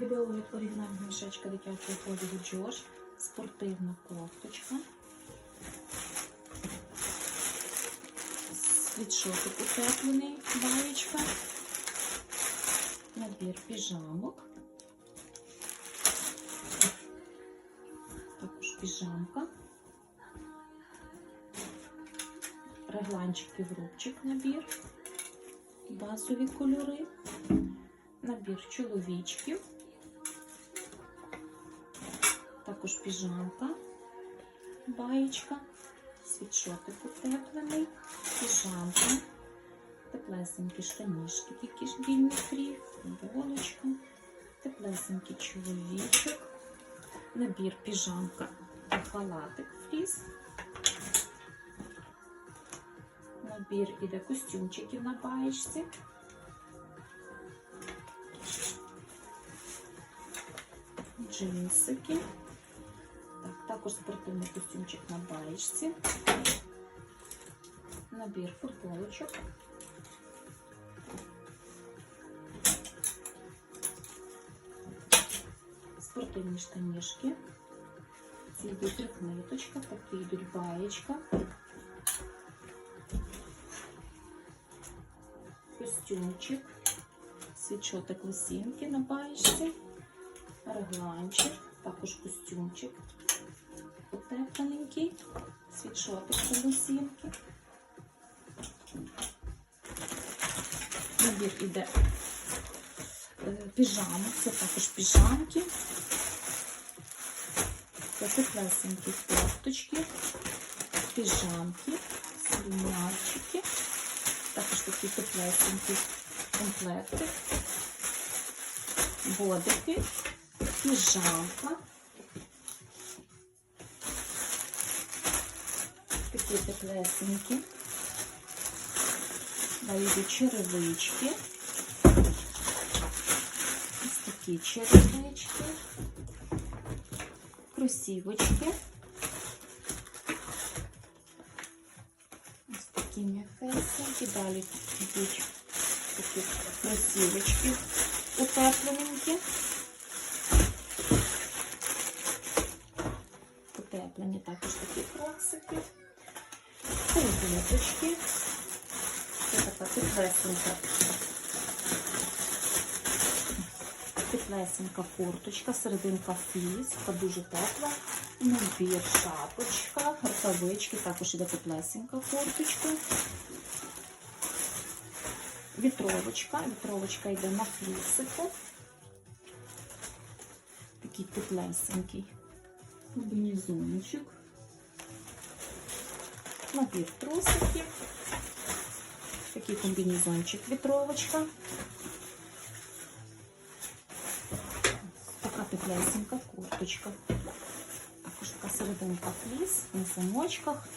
Відеогляд оригінального мішечка дитячого одягу Джош. Спортивна кофточка. Світшотик утеплений, баєчка. Набір піжамок. Також піжамка. Регланчик піврубчик набір. Базові кольори. Набір чоловічків. Також піжамка, баєчка, світшотик утеплений, піжамка, теплесенькі штанішки, такі ж вільний фрі, футболочка, теплесенький чоловічок, набір піжамка та халатик фріз. Набір іде костюмчиків на баєчці. джинсики. Так, також спортивний костюмчик на баєчці. Набір футболочок. Спортивні штанішки. Ці йдуть трикниточка, такі йдуть баєчка. Костюмчик, світшотик лосінки на баєчці регланчик, також костюмчик утеплененький, світшотик до лосінки. Набір іде е, піжамок, це також піжамки. Це теплесенькі кофточки, піжамки, слюнявчики, також такі теплесенькі комплекти, бодики піжамка. Такі теплесенькі. Йдуть черевички. Ось такі черевички. Кросівочки. Ось такі м'яхесенькі. Далі йдуть такі кросівочки утеплененькі. утеплені також такі кроксики, серединочки. Це така теплесенька, теплесенька курточка, серединка фліс, така дуже тепла. Набір шапочка, рукавички, також іде теплесенька курточка. Вітровочка, вітровочка йде на флісику. Такий теплесенький комбінезончик, набір трусиків, такий комбінезончик, вітровочка, така теплесенька курточка, також така серединка фліс на замочках,